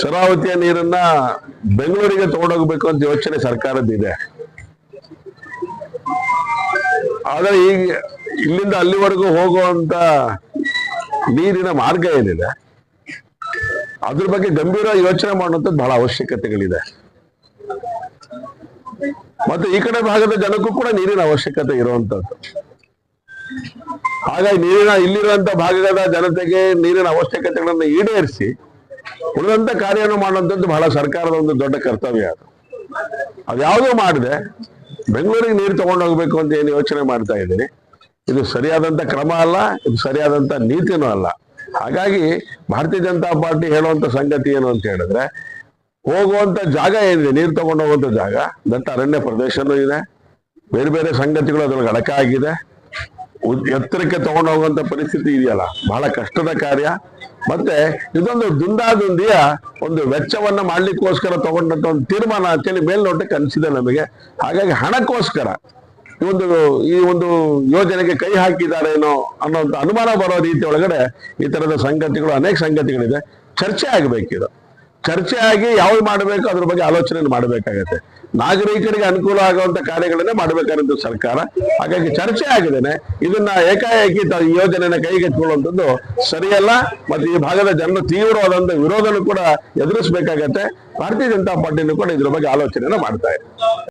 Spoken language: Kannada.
ಶರಾವತಿಯ ನೀರನ್ನ ಬೆಂಗಳೂರಿಗೆ ತಗೊಂಡೋಗ್ಬೇಕು ಅಂತ ಯೋಚನೆ ಸರ್ಕಾರದ್ದಿದೆ. ಆದರೆ ಈಗ ಇಲ್ಲಿಂದ ಅಲ್ಲಿವರೆಗೂ ಹೋಗುವಂತ ನೀರಿನ ಮಾರ್ಗ ಏನಿದೆ? ಅದ್ರ ಬಗ್ಗೆ ಗಂಭೀರ ಯೋಚನೆ ಮಾಡುವಂಥದ್ದು ಬಹಳ ಅವಶ್ಯಕತೆಗಳಿದೆ. ಮತ್ತೆ ಈ ಕಡೆ ಭಾಗದ ಜನಕ್ಕೂ ಕೂಡ ನೀರಿನ ಅವಶ್ಯಕತೆ ಇರುವಂತದ್ದು ಹಾಗಾಗಿ ನೀರಿನ ಇಲ್ಲಿರುವಂತ ಭಾಗದ ಜನತೆಗೆ ನೀರಿನ ಅವಶ್ಯಕತೆಗಳನ್ನು ಈಡೇರಿಸಿ ಉಳಿದಂತ ಕಾರ್ಯವನ್ನು ಮಾಡುವಂಥದ್ದು ಬಹಳ ಸರ್ಕಾರದ ಒಂದು ದೊಡ್ಡ ಕರ್ತವ್ಯ ಅದು. ಅದ್ಯಾವುದೂ ಮಾಡಿದೆ, ಬೆಂಗಳೂರಿಗೆ ನೀರು ತಗೊಂಡೋಗ್ಬೇಕು ಅಂತ ಏನು ಯೋಚನೆ ಮಾಡ್ತಾ ಇದ್ದೀನಿ. ಇದು ಸರಿಯಾದಂತ ಕ್ರಮ ಅಲ್ಲ, ಇದು ಸರಿಯಾದಂತ ನೀತಿನೂ ಅಲ್ಲ. ಹಾಗಾಗಿ ಭಾರತೀಯ ಜನತಾ ಪಾರ್ಟಿ ಹೇಳುವಂಥ ಸಂಗತಿ ಏನು ಅಂತ ಹೇಳಿದ್ರೆ, ಹೋಗುವಂತ ಜಾಗ ಏನಿದೆ, ನೀರು ತಗೊಂಡು ಹೋಗುವಂತ ಜಾಗ ದಟ್ಟ ಅರಣ್ಯ ಪ್ರದೇಶನೂ ಇದೆ, ಬೇರೆ ಬೇರೆ ಸಂಗತಿಗಳು ಅದ್ರೊಳಗೆ ಅಡಕ ಆಗಿದೆ. ಎತ್ತರಕ್ಕೆ ತಗೊಂಡು ಹೋಗುವಂತ ಪರಿಸ್ಥಿತಿ ಇದೆಯಲ್ಲ? ಬಹಳ ಕಷ್ಟದ ಕಾರ್ಯ. ಮತ್ತೆ ಇದೊಂದು ದುಂದಾದುಂದಿಯ ಒಂದು ವೆಚ್ಚವನ್ನ ಮಾಡ್ಲಿಕ್ಕೋಸ್ಕರ ತಗೊಂಡಂತ ಒಂದು ತೀರ್ಮಾನ ಅಂತೇಳಿ ಮೇಲ್ನೋಟಕ್ಕೆ ಅನಿಸಿದೆ ನಮಗೆ. ಹಾಗಾಗಿ ಹಣಕ್ಕೋಸ್ಕರ ಈ ಒಂದು ಈ ಒಂದು ಯೋಜನೆಗೆ ಕೈ ಹಾಕಿದಾರೇನೋ ಅನ್ನೋ ಅನುಮಾನ ಬರೋ ರೀತಿ ಒಳಗಡೆ ಈ ತರದ ಸಂಗತಿಗಳು, ಅನೇಕ ಸಂಗತಿಗಳಿದೆ. ಚರ್ಚೆ ಆಗ್ಬೇಕಿದು. ಚರ್ಚೆ ಆಗಿ ಯಾವ್ದು ಮಾಡಬೇಕು, ಅದ್ರ ಬಗ್ಗೆ ಆಲೋಚನೆ ಮಾಡಬೇಕಾಗತ್ತೆ. ನಾಗರಿಕರಿಗೆ ಅನುಕೂಲ ಆಗುವಂತ ಕಾರ್ಯಗಳನ್ನೇ ಮಾಡಬೇಕಾದ ಸರ್ಕಾರ. ಹಾಗಾಗಿ ಚರ್ಚೆ ಆಗಿದೆ ಇದನ್ನ ಏಕಾಏಕಿ ಈ ಯೋಜನೆನ ಕೈಗೆತ್ತಿಕೊಳ್ಳುವಂಥದ್ದು ಸರಿಯಲ್ಲ, ಮತ್ತೆ ಈ ಭಾಗದ ಜನರು ತೀವ್ರವಾದಂತ ವಿರೋಧನೂ ಕೂಡ ಎದುರಿಸಬೇಕಾಗತ್ತೆ. ಭಾರತೀಯ ಜನತಾ ಪಾರ್ಟಿನೂ ಕೂಡ ಇದ್ರ ಬಗ್ಗೆ ಆಲೋಚನೆಯನ್ನ ಮಾಡ್ತಾ ಇದೆ.